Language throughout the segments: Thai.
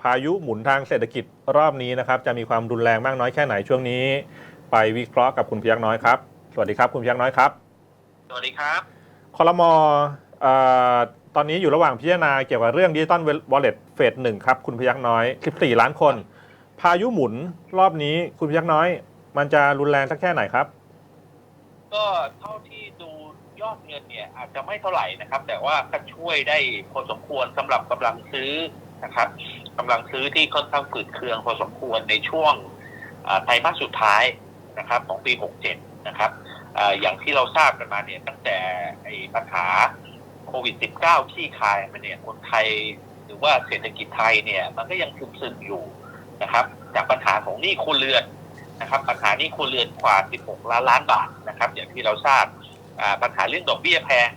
พายุหมุนทางเศรษฐกิจรอบนี้นะครับ จะมีความรุนแรงมากน้อยแค่ไหนช่วงนี้ ไปวิเคราะห์กับคุณพยักน้อยครับ สวัสดีครับ คุณพยักน้อยครับ สวัสดีครับคอรมอเอ่อตอนนี้อยู่ระหว่างพิจารณาเกี่ยวกับเรื่องดิจิตอลวอลเล็ตเฟสหนึ่งครับ คุณพยักน้อย 14 ล้านคน พายุหมุนรอบนี้คุณพยักน้อย มันจะรุนแรงสักแค่ไหนครับ ก็เท่าที่ดูยอดเงินเนี่ยอาจจะไม่เท่าไหร่นะครับ แต่ว่าก็ช่วยได้พอสมควรสำหรับกำลังซื้อ นะครับกำลังซื้อที่ค่อนข้างฝืดเคืองพอสมควรในช่วงไตรมาสสุดท้ายนะครับของปี 67 นะครับอย่างที่เราทราบกันมาเนี่ยตั้งแต่ไอ้ปัญหาโควิด -19 ขี้คายมาเนี่ยคนไทยหรือว่าเศรษฐกิจไทยเนี่ยมันก็ยังซึมๆอยู่นะครับ จากปัญหาของหนี้ครัวเรือนนะครับปัญหาหนี้ครัวเรือนกว่า 16 ล้านล้านบาทนะครับ อย่างที่เราทราบปัญหาเรื่องดอกเบี้ยแพง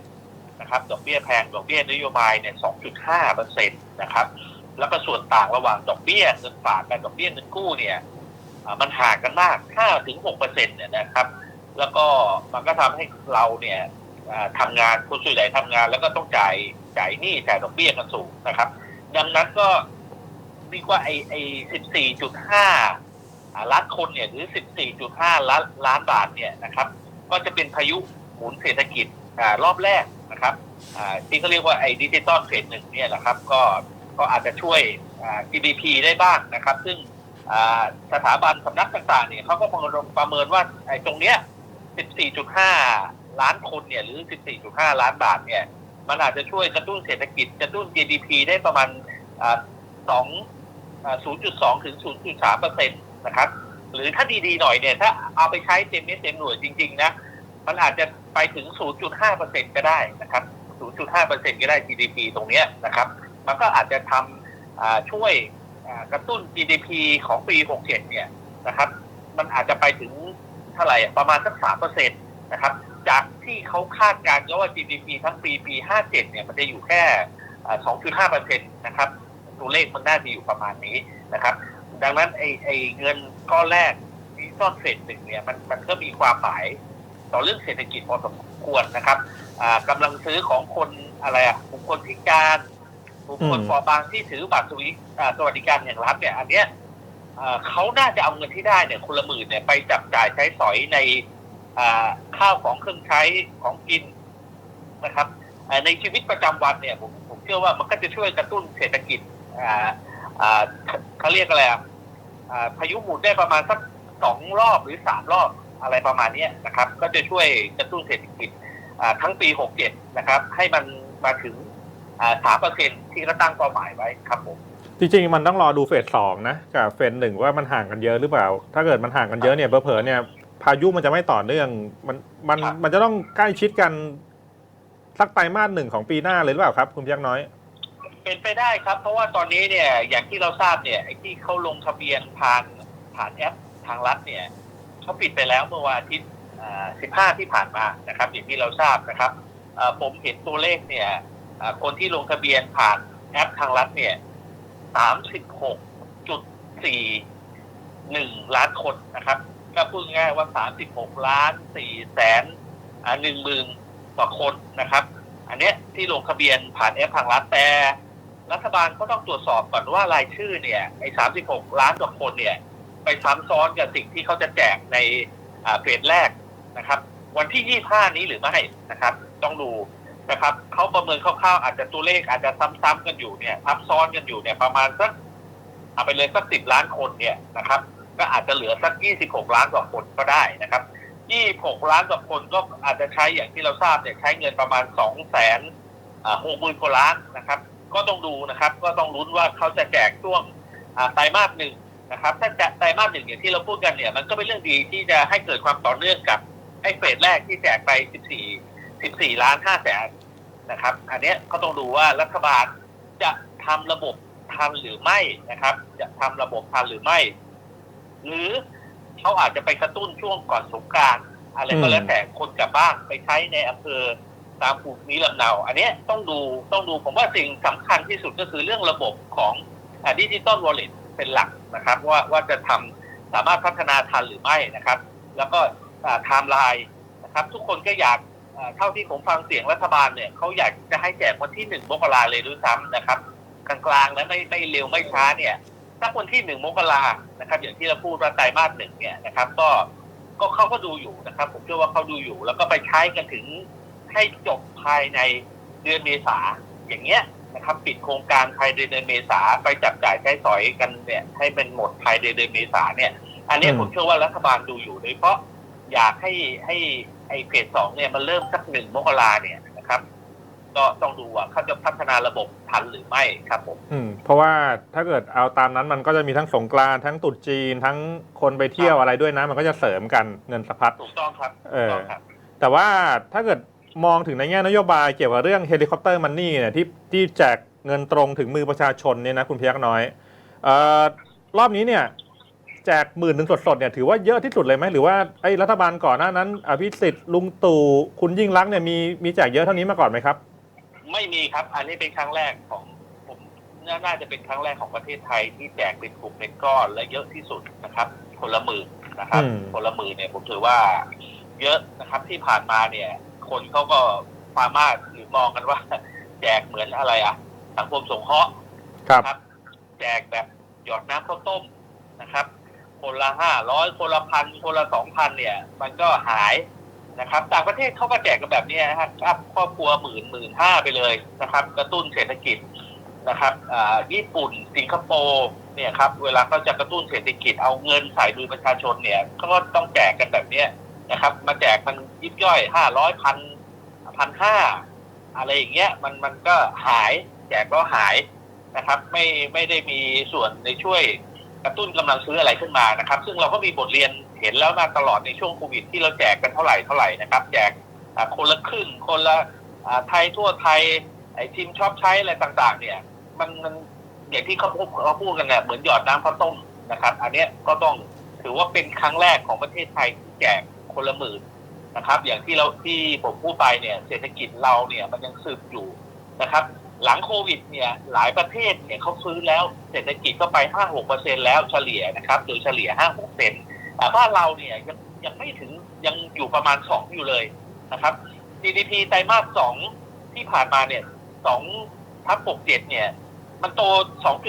นะครับ ดอกเบี้ยแพงดอกเบี้ยนโยบายเนี่ย 2.5เปอร์เซ็นต์นะครับ แล้วก็ส่วนต่างระหว่างดอกเบี้ยเงินฝากกับดอกเบี้ยเงินกู้เนี่ยมันห่างกันมาก5ถึง6เปอร์เซ็นต์เนี่ยนะครับ แล้วก็มันก็ทำให้เราเนี่ยอ่าทำงานคนส่วนใหญ่ทำงาน แล้วก็ต้องจ่ายจ่ายหนี้จ่ายดอกเบี้ยกันสูงนะครับ ดังนั้นก็เรียกว่าไอ้ไอ้14.5อ่าล้านคนเนี่ยหรือ 14.5 ล้านล้านบาทเนี่ยนะครับ ก็จะเป็นพายุหมุนเศรษฐกิจอรอบแรกนะครับที่เขาเรียกว่าไอ้ดิจิตอลเฟสหนึ่งเนี่ยนะครับ ก็ ก็อาจจะช่วย GDP ได้บ้างนะครับ ซึ่งสถาบันสำนักต่างๆเนี่ยเขาก็ประเมินว่าไอ้ตรงเนี้ย 14.5 ล้านคนเนี่ยหรือ 14.5 ล้านบาทเนี่ยมันอาจจะช่วยกระตุ้นเศรษฐกิจกระตุ้น GDP ได้ประมาณอ่าสองอ่า0.2 ถึง 0.3เปอร์เซ็นต์นะครับ หรือถ้าดีๆหน่อยเนี่ย ถ้าเอาไปใช้เต็มเม็ดเต็มหน่วยจริง ๆ นะ มันอาจจะไปถึง 0.5เปอร์เซ็นต์ก็ได้นะครับ 0.5เปอร์เซ็นต์ก็ได้ GDP ตรงเนี้ยนะครับ มันก็อาจจะทำช่วยกระตุ้น GDP ของปี 67 เนี่ยนะครับ มันอาจจะไปถึงเท่าไหร่ประมาณสัก3เปอร์เซ็นต์นะครับ จากที่เขาคาดการณ์ว่า GDP ทั้งปีปี 57 เนี่ยมันจะอยู่แค่อ่า2.5เปอร์เซ็นต์นะครับ ตัวเลขมันน่าจะอยู่ประมาณนี้นะครับ ดังนั้นไอ้ไอเงินก้อนแรกที่ซ่อนเฟสหนึ่งเนี่ยมันมันก็มีความหมายต่อเรื่องเศรษฐกิจพอสมควรนะครับอ่ากำลังซื้อของคนอะไรอะกลุ่มคนพิการ กลุ่มคนอืมเปอบางที่ถือบัตรสวัสดิอ่าสวัสดิการอย่างรัฐเนี่ย อันเนี้ยอ่าเขาน่าจะเอาเงินที่ได้เนี่ยคนละหมื่นเนี่ยไปจับจ่ายใช้สอยในอ่าข้าวของเครื่องใช้ของกินนะครับอ่าในชีวิตประจำวันเนี่ยผมผมเชื่อว่ามันก็จะช่วยกระตุ้นเศรษฐกิจอ่าอ่าเขาเรียกอะไรอะอ่าพายุหมุนได้ประมาณสักสองรอบหรือสามรอบอะไรประมาณเนี้ยนะครับ ก็จะช่วยกระตุ้นเศรษฐกิจอ่าทั้งปีหกเจ็ดนะครับ ให้มันมาถึง สามเปอร์เซ็นที่เราตั้งเป้าหมายไว้ครับผม จริงๆ มันต้องรอดูเฟสสองนะกับเฟสหนึ่งว่ามันห่างกันเยอะหรือเปล่า ถ้าเกิดมันห่างกันเยอะเนี่ยเผลอๆเนี่ยพายุมันจะไม่ต่อเนื่อง มันมันครับมันจะต้องใกล้ชิดกันสักไตรมาสหนึ่งของปีหน้าเลยหรือเปล่าครับ คุณพยักน้อย เป็นไปได้ครับ เพราะว่าตอนนี้เนี่ยอย่างที่เราทราบเนี่ยไอ้ที่เขาลงทะเบียนผ่านผ่านแอปทางรัฐเนี่ยเขาปิดไปแล้วเมื่อวันอาทิตย์สิบห้าที่ผ่านมานะครับ อย่างที่เราทราบนะครับเอ่อผมเห็นตัวเลขเนี่ยเอ่อ คนที่ลงทะเบียนผ่านแอปทางรัฐเนี่ยสามสิบหกจุดสี่หนึ่งล้านคนนะครับ ก็พูดง่ายๆว่าสามสิบหกล้านสี่แสนหนึ่งหมื่นกว่าคนนะครับ อันเนี้ยที่ลงทะเบียนผ่านแอปทางรัฐแต่รัฐบาลก็ต้องตรวจสอบก่อนว่ารายชื่อเนี่ยไอ้สามสิบหกล้านกว่าคนเนี่ย ไปซ้ำซ้อนกับสิ่งที่เขาจะแจกในเฟสแรกนะครับ วันที่ยี่ห้านี้หรือไม่นะครับ ต้องดู นะครับเขาประเมินคร่าวๆอาจจะตัวเลขอาจจะซ้ำๆกันอยู่เนี่ยทับซ้อนกันอยู่เนี่ยประมาณสักเอาไปเลยสักสิบล้านคนเนี่ยนะครับ ก็อาจจะเหลือสักยี่สิบหกล้านกว่าคนก็ได้นะครับยี่หกล้านกว่าคนก็อาจจะใช้อย่างที่เราทราบเนี่ยใช้เงินประมาณสองแสนหกหมื่นกว่าล้านนะครับ ก็ต้องดูนะครับ ก็ต้องลุ้นว่าเขาจะแจกช่วงอ่าไตรมาสหนึ่งนะครับ ถ้าจะไตรมาสหนึ่งอย่างที่เราพูดกันเนี่ย มันก็เป็นเรื่องดีที่จะให้เกิดความต่อเนื่องกับไอ้เฟสแรกที่แจกไป14 14 ล้าน5แสนนะครับ อันเนี้ยก็ต้องดูว่ารัฐบาลจะทำระบบทันหรือไม่นะครับ จะทำระบบทันหรือไม่ หรือเขาอาจจะไปกระตุ้นช่วงก่อนสงกรารอะไรก็แล้วแต่คนกลับบ้านไปใช้ในอำเภอตามภูมิลำเนา อันเนี้ยต้องดูต้องดูผมว่าสิ่งสำคัญที่สุดก็คือเรื่องระบบของดิจิตอลวอลเล็ตเป็นหลักนะครับ ว่าว่าจะทำสามารถพัฒนาทันหรือไม่นะครับ แล้วก็ไทม์ไลน์นะครับ ทุกคนก็อยากอ่า เท่าที่ผมฟังเสียงรัฐบาลเนี่ยเขาอยากจะให้แจกวันที่หนึ่งมกราเลยด้วยซ้ำนะครับ กลางๆและไม่ไม่เร็วไม่ช้าเนี่ยถ้าคนที่หนึ่งมกรานะครับ อย่างที่เราพูดว่าไตรมาสหนึ่งเนี่ยนะครับ ก็ก็เขาก็ดูอยู่นะครับ ผมเชื่อว่าเขาดูอยู่ แล้วก็ไปใช้กันถึงให้จบภายในเดือนเมษาอย่างเงี้ยนะครับ ปิดโครงการภายในเดือนเมษาไปจับจ่ายใช้สอยกันเนี่ยให้เป็นหมดภายในเดือนเมษาเนี่ย อันเนี้ยอืมผมเชื่อว่ารัฐบาลดูอยู่โดยเฉพราะอยากให้ให้ไอ้เฟสสองเนี่ยมันเริ่มสักหนึ่งมกราเนี่ยนะครับ ก็ต้องดูว่าเขาจะพัฒนาระบบทันหรือไม่ครับผมอืมเพราะว่าถ้าเกิดเอาตามนั้นมันก็จะมีทั้งสงกรานต์ทั้งตรุษจีน ทั้งคนไปเที่ยวอะไรด้วยนะ มันก็จะเสริมกันเงินสะพัดถูกต้องครับเอถูกอต้องครับแต่ว่าถ้าเกิดมองถึงในแง่นโยบายเกี่ยวกับเรื่องเฮลิคอปเตอร์มันนี่เนี่ยที่ที่แจกเงินตรงถึงมือประชาชนเนี่ยนะคุณพยักน้อยเอ่อรอบนี้เนี่ย แจกหมื่นหนึ่งสดๆเนี่ยถือว่าเยอะที่สุดเลยไหมหรือว่าไอ้รัฐบาลก่อนหน้านั้นอภิสิทธิ์ลุงตู่คุณยิ่งรักษณ์เนี่ยมีมีแจกเยอะเท่านี้มาก่อนไหมครับ ไม่มีครับ อันนี้เป็นครั้งแรกของผมน่าน่าจะเป็นครั้งแรกของประเทศไทยที่แจกเป็นกลุ่มเป็นก้อนและเยอะที่สุดนะครับ คนละหมื่นนะครับ อืม คนละหมื่นเนี่ยผมถือว่า เยอะนะครับที่ผ่านมาเนี่ย คนเขาก็ฟาร์มาหรือมองกันว่า แจกเหมือนอะไรอะสังคมสงเคราะห์ครับครับ แจกแบบหยอดน้ำข้าวต้มนะครับ คนละห้าร้อยคนละพันคนละสองพันเนี่ย มันก็หายนะครับ ต่างประเทศเขาก็แจกกันแบบนี้นะครับครอบครัวหมื่นหมื่นห้าไปเลยนะครับ กระตุ้นเศรษฐกิจนะครับอ่าญี่ปุ่นสิงคโปร์เนี่ยครับเวลาเขาจะกระตุ้นเศรษฐกิจเอาเงินใส่มือประชาชนเนี่ยเขาก็ต้องแจกกันแบบเนี้ยนะครับ มาแจกมันยิบย่อยห้าร้อยพันพันห้าอะไรอย่างเงี้ยมันมันก็หายแจกก็หายนะครับ ไม่ไม่ได้มีส่วนในช่วย กระตุ้นกำลังซื้ออะไรขึ้นมานะครับ ซึ่งเราก็มีบทเรียนเห็นแล้วมาตลอดในช่วงโควิด ที่เราแจกกันเท่าไหร่เท่าไหร่นะครับ แจกคนละครึ่งคนละไทยทั่วไทยไอ้ทีมชอบใช้อะไรต่างๆ เนี่ย มันมันอย่างที่เขาพูดเขาพูดกันเนี่ยเหมือนหยอดน้ำข้าวต้มนะครับ อันเนี้ยก็ต้องถือว่าเป็นครั้งแรกของประเทศไทยที่แจกคนละหมื่นนะครับ อย่างที่เราที่ผมพูดไปเนี่ย เศรษฐกิจเราเนี่ยมันยังซึมอยู่นะครับ หลังโควิดเนี่ยหลายประเทศเนี่ยเขาซื้อแล้วเศรษฐกิจก็ไปห้าหกเปอร์เซ็นแล้วเฉลี่ยนะครับโดยเฉลี่ยห้าหกเปอร์เซ็นแต่บ้านเราเนี่ยยังยังไม่ถึงยังอยู่ประมาณสองอยู่เลยนะครับ GDP ไตรมาสสองที่ผ่านมาเนี่ยสองทับหกเจ็ดเนี่ย มันโต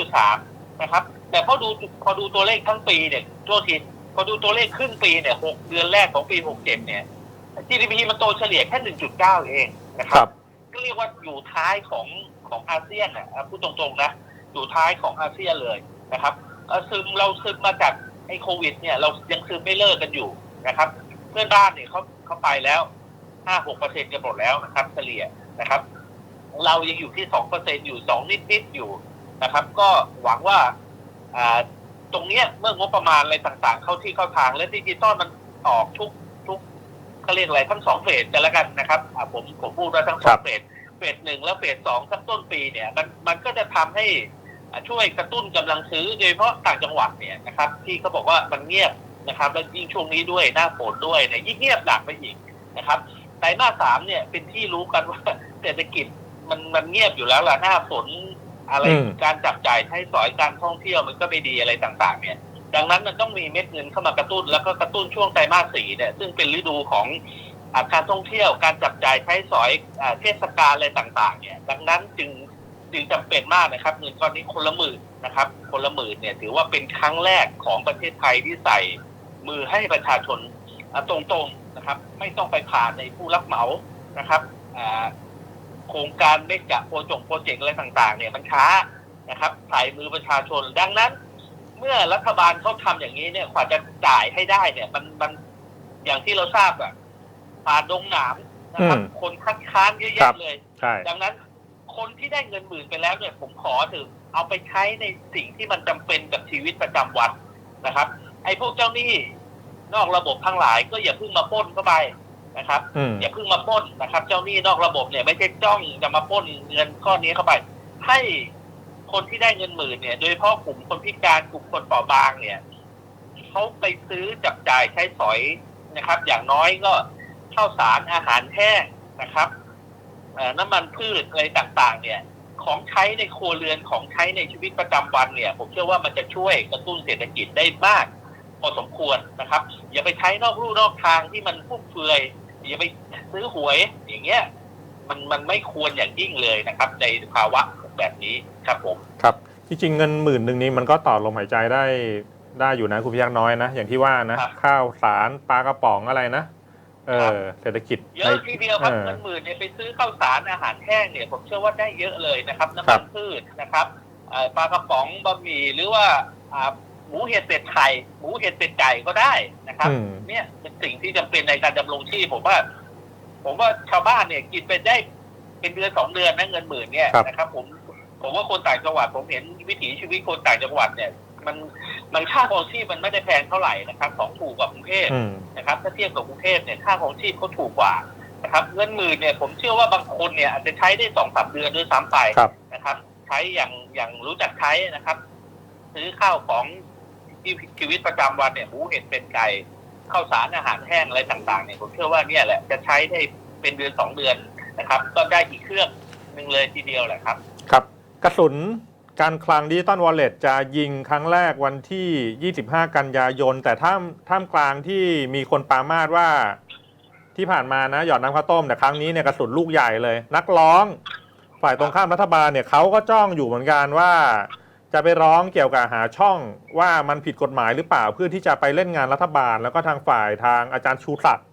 2.3 นะครับ แต่พอดูพอดูตัวเลขทั้งปีเนี่ยโทษทีพอดูตัวเลขครึ่งปีเนี่ย 6 เดือนแรกของปี 67 เนี่ย GDP มันโตเฉลี่ยแค่ 1.9 เองนะคครัรับบก็เรียกว่าอยู่ท้ายของ ของอาเซียนนะอะพูดตรงๆนะอยู่ท้ายของอาเซียนเลยนะครับเอ่อซึมเราซึมมาจากไอ้โควิด เนี่ยเรายังซึมไม่เลิกกันอยู่นะครับ เพื่อนบ้านเนี่ยเขาเขาไปแล้ว5-6เปอร์เซ็นต์กันหมดแล้วนะครับ เฉลี่ยนะครับ เรายังอยู่ที่สองเปอร์เซ็นอยู่สองนิดๆอยู่นะครับ ก็หวังว่าอ่าตรงเนี้ยเมื่องบประมาณอะไรต่างๆ เข้าที่เข้าทางและดิจิตอลมันออกทุกทุกเขาเรียกอะไรทั้งสองเฟสกันแล้วกันนะครับอ่าผมผมพูดว่าทั้งสคอรังบเฟส เฟสหนึ่งแล้วเฟสสองสักต้นปีเนี่ยมันมันก็จะทำให้อ่าช่วยกระตุ้นกำลังซื้อโดยเฉพาะต่างจังหวัดเนี่ยนะครับ ที่เขาบอกว่ามันเงียบนะครับ แล้วยิ่งช่วงนี้ด้วยหน้าฝนด้วยเนี่ยยิ่งเงียบหนักไปอีกนะครับไตรมาสสามเนี่ยเป็นที่รู้กันว่าเศรษฐกิจมันมันเงียบอยู่แล้วล่ะหน้าฝนอะไรอืมการจับจ่ายใช้สอยการท่องเที่ยวมันก็ไม่ดีอะไรต่างๆ เนี่ย ดังนั้นมันต้องมีเม็ดเงินเข้ามากระตุ้นแล้วก็กระตุ้นช่วงไตรมาสสี่เนี่ยซึ่งเป็นฤดูของอา การท่องเที่ยวการจับจ่ายใช้สอยอเทศกาลอะไรต่างๆ เนี่ย ดังนั้นจึงจึงจำเป็นมากนะครับเงินก้อนนี้คนละหมื่นนะครับ คนละหมื่นเนี่ยถือว่าเป็นครั้งแรกของประเทศไทยที่ใส่มือให้ประชาชนตรงๆนะครับ ไม่ต้องไปผ่านในผู้รับเหมานะครับโครงการเมกะโปรจงโปรเจกต์อะไรต่างๆ เนี่ยมันช้านะครับใส่มือประชาชน ดังนั้น เมื่อรัฐบาลเขาทำอย่างนี้เนี่ยกว่าจะจ่ายให้ได้เนี่ย มันมันอย่างที่เราทราบอะ ผ่านดงหนามนะครับ อืม คนคัดค้านเยอะครัแยะบเลย ใช่ ดังนั้นคนที่ได้เงินหมื่นไปแล้วเนี่ยผมขอถึงเอาไปใช้ในสิ่งที่มันจำเป็นกับชีวิตประจำวันนะครับ ไอ้พวกเจ้าหนี้นอกระบบทั้งหลายก็อย่าเพิ่งมาปล้นเข้าไปนะครับ อืม อย่าเพิ่งมาปล้นนะครับ เจ้าหนี้นอกระบบเนี่ยไม่ใช่จ้องจะมาปล้นเงินก้อนนี้เข้าไป ให้คนที่ได้เงินหมื่นเนี่ย โดยเฉพาะกลุ่มคนพิการกลุ่มคนเปราะบางเนี่ยเขาไปซื้อจับจ่ายใช้สอยนะครับ อย่างน้อยก็ ข้าวสารอาหารแห้งนะครับเอ่อน้ำมันพืชอะไรต่างๆ เนี่ย ของใช้ในครัวเรือนของใช้ในชีวิตประจำวันเนี่ย ผมเชื่อว่ามันจะช่วยกระตุ้นเศรษฐกิจได้มากพอสมควรนะครับ อย่าไปใช้นอกลู่นอกทางที่มันฟุ่มเฟือยอย่าไปซื้อหวยอย่างเงี้ยมันมันไม่ควรอย่างยิ่งเลยนะครับ ในภาวะแบบนี้ครับผมครับจริงๆเงินหมื่นหนึ่งนี้มันก็ต่อลมหายใจได้ได้อยู่นะคุณพยักน้อยนะ อย่างที่ว่านะครับข้าวสารปลากระป๋องอะไรนะ เอครับอเศรษฐกิจเยอะทีเดียวครับออเงินหมื่นเนี่ยไปซื้อข้าวสารอาหารแห้งเนี่ยผมเชื่อว่าได้เยอะเลยนะครับน้ำครัมันบพืชนะครับเอ่อปลากระป๋องบะหมี่หรือว่าอ่าหมูเห็ดเป็ดไข่หมูเห็ดเป็ดไก่ก็ได้นะครับอืมเนี่ยเป็นสิ่งที่จำเป็นในการดำรงชีพผมว่า ผมว่าชาวบ้านเนี่ยกินไปได้เป็นเดือนสองเดือนนะเงินหมื่นเนี่ยครับนะครับ ผมผมว่าคนต่างจังหวัดผมเห็นวิถีชีวิตคนต่างจังหวัดเนี่ย มัน มันค่าครองชีพมันไม่ได้แพงเท่าไหร่นะครับของถูกกว่ากรุงเทพอืมนะครับ ถ้าเทียบกับกรุงเทพเนี่ยค่าของชีพเขาถูกกว่านะครับเงินหมื่นเนี่ยผมเชื่อว่าบางคนเนี่ยอาจจะใช้ได้สองสามเดือนด้วยซ้ำไปครับนะครับ ใช้อย่างอย่างรู้จักใช้นะครับ ซื้อข้าวของที่ชีวิตประจำวันเนี่ยหมูเห็ดเป็นไก่ข้าวสารอาหารแห้งอะไรต่างๆเนี่ยผมเชื่อว่าเนี่ยแหละจะใช้ได้เป็นเดือนสองเดือนนะครับ ก็ได้อีกเครื่องหนึ่งเลยทีเดียวแหละครับ ครับ กระสุน การคลังดิจิตอลวอลเล็ตจะยิงครั้งแรกวันที่ 25 กันยายน แต่ท่ามท่ามกลางที่มีคนปามาดว่าที่ผ่านมานะ หยอดน้ำข้าวต้มแต่ครั้งนี้เนี่ยกระสุนลูกใหญ่เลย นักร้อง ฝ่ายตรงข้ามรัฐบาลเนี่ยเขาก็จ้องอยู่เหมือนกันว่า จะไปร้องเกี่ยวกับหาช่องว่ามันผิดกฎหมายหรือเปล่าเพื่อที่จะไปเล่นงานรัฐบาล แล้วก็ทางฝ่ายทางอาจารย์ชูศักดิ์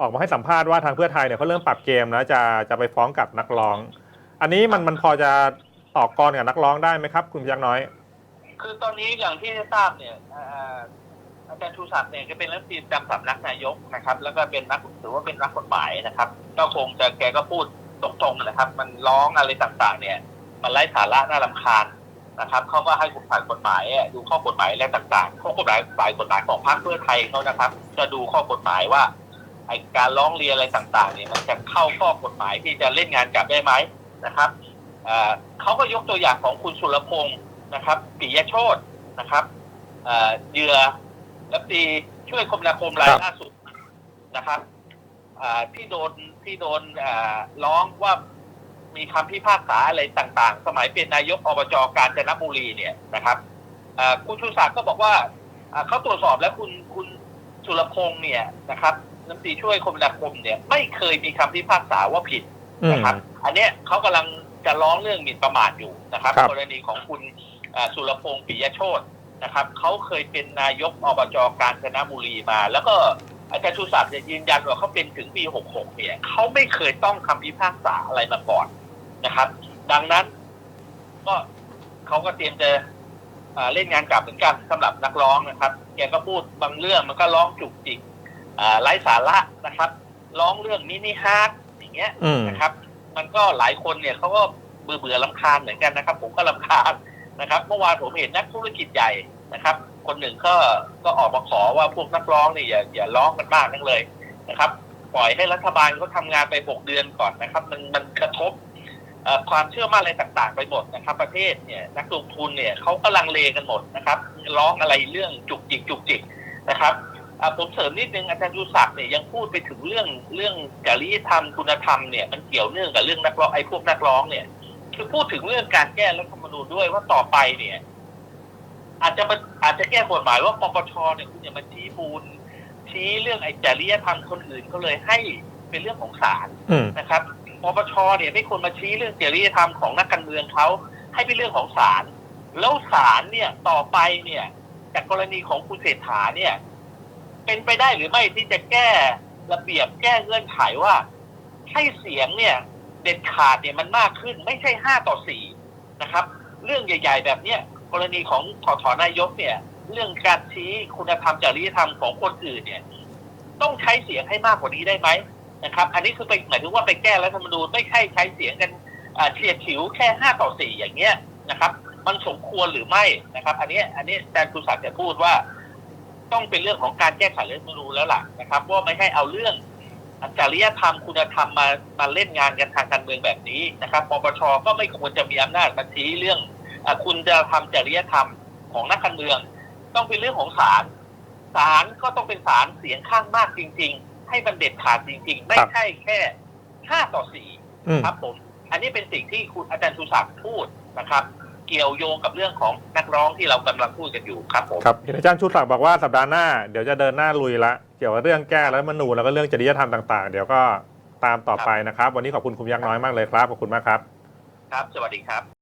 ออกมาให้สัมภาษณ์ว่าทางเพื่อไทยเนี่ยเขาเริ่มปรับเกมแล้วจะจะไปฟ้องกับนักร้อง อันนี้มันมันพอจะ ต่อกรกับนักร้องได้ไหมครับ คุณพยักน้อย คือตอนนี้อย่างที่ทราบเนี่ยอาจารย์ชูศักดิ์เนี่ยก็เป็นรัฐมนตรีประจำสำนักนายกนะครับ แล้วก็เป็นนักถือว่าเป็นนักกฎหมายนะครับ ก็คงจะแกก็พูดตรงๆนะครับ มันร้องอะไรต่างๆ เนี่ย มันไร้สาระน่ารำคาญนะครับเขาก็ให้กฎหมายกฎหมายดูข้อกฎหมายอะต่างๆข้อกฎหมายฝ่ายกฎหมายของพรรคเพื่อไทยเขานะครับ จะดูข้อกฎหมายว่าไอการร้องเรียนอะไรต่างๆเนี่ยมันจะเข้าข้อกฎหมายที่จะเล่นงานกลับได้ไหมนะครับ เขาก็ยกตัวอย่างของคุณสุรพงศ์นะครับปิยโชตนะครับอ่าเหยื่อรัฐมนตรีช่วยคมนาคมรายครับล่าสุดนะครับอ่าที่โดนที่โดนอ่าร้องว่ามีคำพิพากษาอะไรต่าง ๆ สมัยเป็นนายกอบจกาญจนบุรีเนี่ยนะครับอ่าคุณชูศักดิ์ก็บอกว่าอ่าเขาตรวจสอบแล้วคุณคุณสุรพงศ์เนี่ยนะครับรัฐมนตรีช่วยคมนาคมเนี่ย ไม่เคยมีคำพิพากษาว่าผิดอืมนะครับ อันเนี้ยเขากำลัง จะร้องเรื่องหมิ่นประมาทอยู่นะครับครับกรณีของคุณอ่าสุรพงศ์ปิยโชตนะครับเขาเคยเป็นนายกอบจกาญจนบุรีมา แล้วก็อาจารย์ชูศักดิ์เนี่ยยืนยันว่าเขาเป็นถึงปี 66 เนี่ยเขาไม่เคยต้องคำพิพากษาอะไรมาก่อนนะครับ ดังนั้นก็เขาก็เตรียมจะอ่าเล่นงานกลับเหมือนกันสำหรับนักร้องนะครับแกก็พูดบางเรื่องมันก็ร้องจุกจิกอ่าไร้สาระนะครับ ร้องเรื่องมินิฮาร์ดอย่างเงี้ยอืมนะครับ มันก็หลายคนเนี่ยเขาก็เบื่อเบื่อลำคาญเหมือนกันนะครับ ผมก็ลำคาญนะครับเมื่อวานผมเห็นนักธุรกิจใหญ่นะครับ คนหนึ่งก็ก็ออกมาขอว่าพวกนักร้องเนี่ยอย่าอย่าร้องกันมากนักเลยนะครับ ปล่อยให้รัฐบาลเขาทำงานไปหกเดือนก่อนนะครับ มันมันกระทบความเชื่อมั่นอะไรต่างๆ ไปหมดนะครับ ประเทศเนี่ยนักลงทุนเนี่ยเขากำลังเลกันหมดนะครับ ร้องอะไรเรื่องจุกจิกจุกจิกนะครับ ผมเสริมนิดนึงอาจารย์ยูศักดิ์เนี่ยยังพูดไปถึงเรื่องเรื่องจริยธรรมคุณธรรมเนี่ยมันเกี่ยวเนื่องกับเรื่องนักร้องไอ้พวกนักร้องเนี่ย คือพูดถึงเรื่องการแก้รัฐธรรมนูญด้วยว่าต่อไปเนี่ย อาจจะมันอาจจะแก้กฎหมายว่าปปชเนี่ยคุณอย่ามาชี้มูลชี้เรื่องไอ้จริยธรรมคนอื่นเขาเลยให้เป็นเรื่องของศาลอืมนะครับปปชเนี่ยไม่ควรมาชี้เรื่องจริยธรรมของนักการเมืองเขาให้เป็นเรื่องของศาลแล้วศาลเนี่ยต่อไปเนี่ย จากกรณีของคุณเศรษฐาเนี่ย เป็นไปได้หรือไม่ที่จะแก้ระเบียบแก้เงื่อนไขว่า ให้เสียงเนี่ย เด็ดขาดเนี่ยมันมากขึ้น ไม่ใช่ห้าต่อสี่นะครับ เรื่องใหญ่ ๆ แบบเนี้ยกรณีของถอถอนายกเนี่ย เรื่องการชี้คุณธรรมจริยธรรมของคนอื่นเนี่ย ต้องใช้เสียงให้มากกว่านี้ได้ไหมนะครับ อันนี้คือไปหมายถึงว่าไปแก้รัฐธรรมนูญไม่ใช่ใช้เสียงกันเฉียดฉิวแค่ห้าต่อสี่อย่างเงี้ยนะครับ มันสมควรหรือไม่นะครับ อันนี้อันนี้อาจารย์กุศักดิ์จะพูดว่า ต้องเป็นเรื่องของการแก้ไขรัฐธรรมนูญแล้วล่ะนะครับว่าไม่ให้เอาเรื่องจริยธรรมคุณธรรมมามาเล่นงานกันทางการเมืองแบบนี้นะครับปปชก็ไม่ควรจะมีอำนาจมาชี้เรื่องอาคุณจะทำจริยธรรมของนักการเมือง ต้องเป็นเรื่องของศาลศาลก็ต้องเป็นศาลเสียงข้างมากจริง ๆ ให้มันเด็ดขาดจริง ๆ ไม่ใช่แค่ห้าต่อสี่อืมครับผม อันนี้เป็นสิ่งที่คุณอาจารย์สุศักดิ์พูดนะครับ เกี่ยวโยงกับเรื่องของนักร้องที่เรากำลังพูดกันอยู่ครับผมครับเห็นอาจารย์ชูศักดิ์บอกว่าสัปดาห์หน้าเดี๋ยวจะเดินหน้าลุยละเกี่ยวกับเรื่องแก้รัฐธรรมนูญแล้วก็เรื่องจริยธรรมต่าง ๆ เดี๋ยวก็ตามต่อไปนะครับ วันนี้ขอบคุณคุณพยักน้อยมากเลยครับขอบคุณมากครับ ครับ สวัสดีครับ